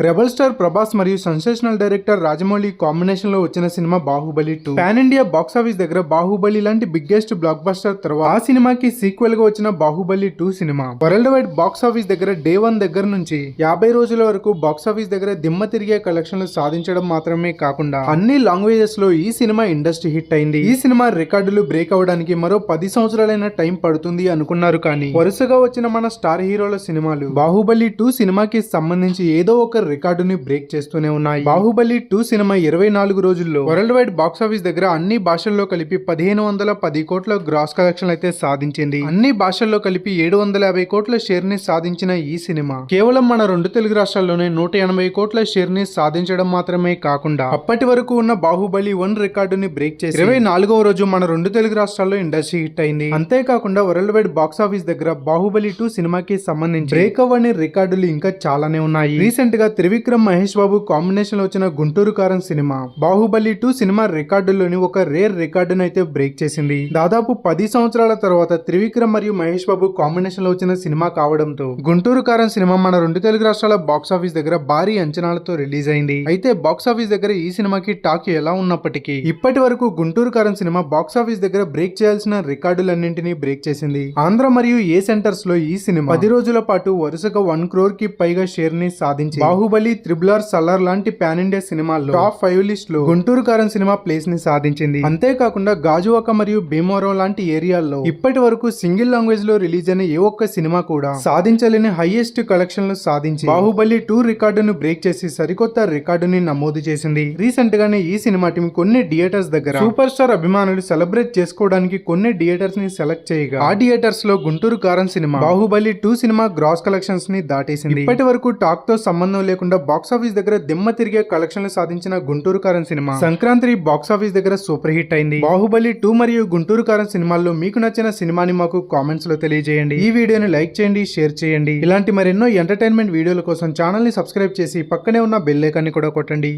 Rebel star Prabhas మరియు sensational director Rajamouli కాంబినేషన్లో వచ్చిన cinema Baahubali two pan India box office దగ్గర బాహుబలి లాంటి బిగ్గెస్ట్ బ్లాక్ బస్టర్ తర్వాత ఆ సినిమాకి సీక్వెల్గా వచ్చిన Baahubali two cinema. World wide box office దగ్గర డే వన్ దగ్గర నుంచి యాభై రోజుల వరకు బాక్స్ ఆఫీస్ దగ్గర దిమ్మ తిరిగే కలెక్షన్లు సాధించడం మాత్రమే కాకుండా అన్ని లాంగ్వేజెస్లో ఈ సినిమా ఇండస్ట్రీ హిట్ అయింది. ఈ సినిమా రికార్డులు బ్రేక్ అవడానికి మరో పది సంవత్సరాలైన టైం పడుతుంది అనుకున్నారు కానీ వరుసగా వచ్చిన మన స్టార్ హీరోల సినిమాలు బాహుబలి టూ సినిమాకి సంబంధించి ఏదో ఒక రికార్డుని బ్రేక్ చేస్తూనే ఉన్నాయి. బాహుబలి టూ సినిమా ఇరవై నాలుగు రోజుల్లో వరల్డ్ వైడ్ బాక్స్ ఆఫీస్ దగ్గర అన్ని భాషల్లో కలిపి పదిహేను వందల పది కోట్ల గ్రాస్ కలెక్షన్ అయితే సాధించింది. అన్ని భాషల్లో కలిపి ఏడు వందల యాభై కోట్ల షేర్ని సాధించిన ఈ సినిమా కేవలం మన రెండు తెలుగు రాష్ట్రాల్లోనే నూట ఎనభై కోట్ల షేర్ని సాధించడం మాత్రమే కాకుండా అప్పటి వరకు ఉన్న బాహుబలి వన్ రికార్డుని బ్రేక్ చేసి ఇరవై నాలుగవ రోజు మన రెండు తెలుగు రాష్ట్రాల్లో ఇండస్ట్రీ హిట్ అయింది. అంతేకాకుండా వరల్డ్ వైడ్ బాక్స్ ఆఫీస్ దగ్గర బాహుబలి టూ సినిమాకి సంబంధించి బ్రేక్ అవ్వని రికార్డులు ఇంకా చాలానే ఉన్నాయి. రీసెంట్గా త్రివిక్రమ్ మహేష్ బాబు కాంబినేషన్లో వచ్చిన Guntur Kaaram cinema. Baahubali two cinema రికార్డుల్లోని ఒక రేర్ రికార్డును అయితే బ్రేక్ చేసింది. దాదాపు పది సంవత్సరాల తర్వాత త్రివిక్రమ్ మరియు మహేష్ బాబు కాంబినేషన్లో వచ్చిన సినిమా కావడంతో గుంటూరు కారం సినిమా మన రెండు తెలుగు రాష్ట్రాల బాక్స్ ఆఫీస్ దగ్గర భారీ అంచనాలతో రిలీజ్ అయింది. అయితే బాక్స్ ఆఫీస్ దగ్గర ఈ సినిమాకి టాక్ ఎలా ఉన్నప్పటికీ ఇప్పటి వరకు Guntur Kaaram cinema box office దగ్గర బ్రేక్ చేయాల్సిన రికార్డులన్నింటినీ బ్రేక్ చేసింది. ఆంధ్ర మరియు ఏ సెంటర్స్లో ఈ సినిమా పది రోజుల పాటు వరుసగా వన్ క్రోర్కి పైగా షేర్ని సాధించి బాహుబలి త్రిబులర్ సల్లర్ లాంటి పాన్ ఇండియా సినిమాల్లో టాప్ ఫైవ్ లిస్ట్లో గుంటూరు కారం సినిమా ప్లేస్ని సాధించింది. అంతేకాకుండా గాజువాక మరియు భీమవరం లాంటి ఏరియాల్లో ఇప్పటి వరకు సింగిల్ లాంగ్వేజ్లో రిలీజ్ అయిన ఏ ఒక్క సినిమా కూడా సాధించలేని హైయెస్ట్ కలెక్షన్లు సాధించి బాహుబలి టూ రికార్డును బ్రేక్ చేసి సరికొత్త రికార్డుని నమోదు చేసింది. రీసెంట్ గానే ఈ సినిమా టీం కొన్ని థియేటర్స్ దగ్గర సూపర్ స్టార్ అభిమానులు సెలబ్రేట్ చేసుకోవడానికి కొన్ని థియేటర్స్ని సెలెక్ట్ చేయగా ఆ థియేటర్స్లో Guntur Kaaram cinema Baahubali two cinema gross కలెక్షన్స్ని దాటేసింది. ఇప్పటి వరకు టాక్తో సంబంధం లేకుండా బాక్స్ ఆఫీస్ దగ్గర దిమ్మ తిరిగే కలెక్షన్లు సాధించిన Guntur Kaaram cinema. Sankranti box office దగ్గర సూపర్ హిట్ అయింది. బాహుబలి టూ మరియు గుంటూరు కారం సినిమాల్లో మీకు నచ్చిన సినిమాని మాకు కామెంట్స్లో తెలియజేయండి. ఈ వీడియోని లైక్ చేయండి షేర్ చేయండి. ఇలాంటి మరెన్నో ఎంటర్టైన్మెంట్ వీడియోల కోసం ఛానల్ని సబ్స్క్రైబ్ చేసి పక్కనే ఉన్న బెల్ ఐకాన్ని కూడా కొట్టండి.